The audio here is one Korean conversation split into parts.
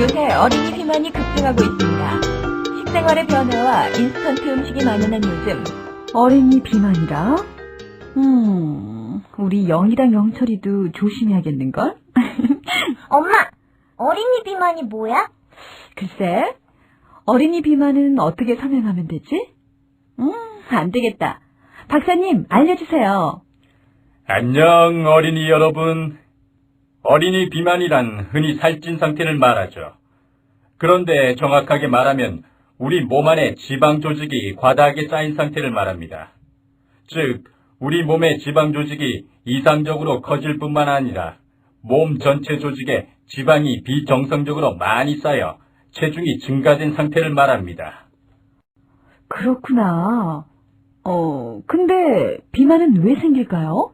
요새 어린이 비만이 급증하고 있습니다. 식생활의 변화와 인스턴트 음식이 만연한 요즘 어린이 비만이라? 음, 우리 영이랑 영철이도 조심해야겠는걸? 엄마, 어린이 비만이 뭐야? 글쎄, 어린이 비만은 어떻게 설명하면 되지? 음, 안 되겠다. 박사님, 알려주세요. 안녕, 어린이 여러분. 어린이 비만이란 흔히 살찐 상태를 말하죠. 그런데 정확하게 말하면 우리 몸 안에 지방 조직이 과다하게 쌓인 상태를 말합니다. 즉, 우리 몸의 지방 조직이 이상적으로 커질 뿐만 아니라 몸 전체 조직에 지방이 비정상적으로 많이 쌓여 체중이 증가된 상태를 말합니다. 그렇구나. 어, 근데 비만은 왜 생길까요?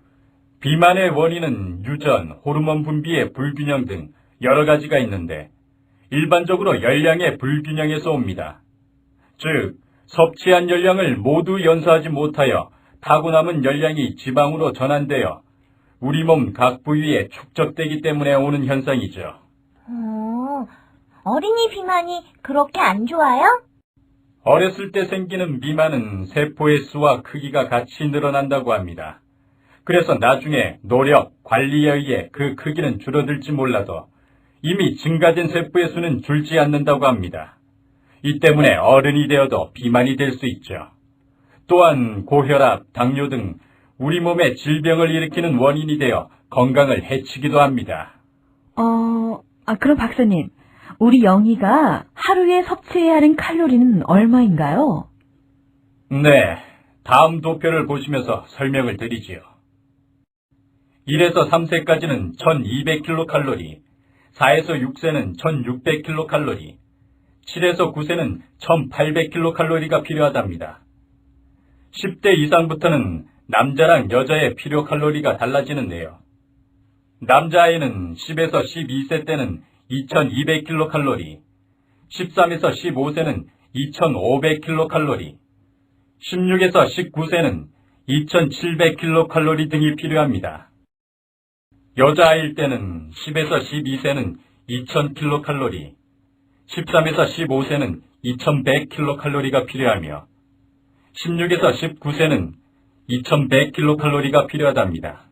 비만의 원인은 유전, 호르몬 분비의 불균형 등 여러 가지가 있는데 일반적으로 열량의 불균형에서 옵니다. 즉, 섭취한 열량을 모두 연소하지 못하여 타고 남은 열량이 지방으로 전환되어 우리 몸 각 부위에 축적되기 때문에 오는 현상이죠. 어, 어린이 비만이 그렇게 안 좋아요? 어렸을 때 생기는 비만은 세포의 수와 크기가 같이 늘어난다고 합니다. 그래서 나중에 노력, 관리에 의해 그 크기는 줄어들지 몰라도 이미 증가된 세포의 수는 줄지 않는다고 합니다. 이 때문에 어른이 되어도 비만이 될 수 있죠. 또한 고혈압, 당뇨 등 우리 몸에 질병을 일으키는 원인이 되어 건강을 해치기도 합니다. 어, 아, 그럼 박사님, 우리 영희가 하루에 섭취해야 하는 칼로리는 얼마인가요? 네, 다음 도표를 보시면서 설명을 드리지요. 1에서 3세까지는 1200kcal, 4에서 6세는 1600kcal, 7에서 9세는 1800kcal가 필요하답니다. 10대 이상부터는 남자랑 여자의 필요 칼로리가 달라지는데요. 남자아이는 10에서 12세 때는 2200kcal, 13에서 15세는 2500kcal, 16에서 19세는 2700kcal 등이 필요합니다. 여자아이일 때는 10에서 12세는 2000kcal, 13에서 15세는 2100kcal가 필요하며 16에서 19세는 2100kcal가 필요하답니다.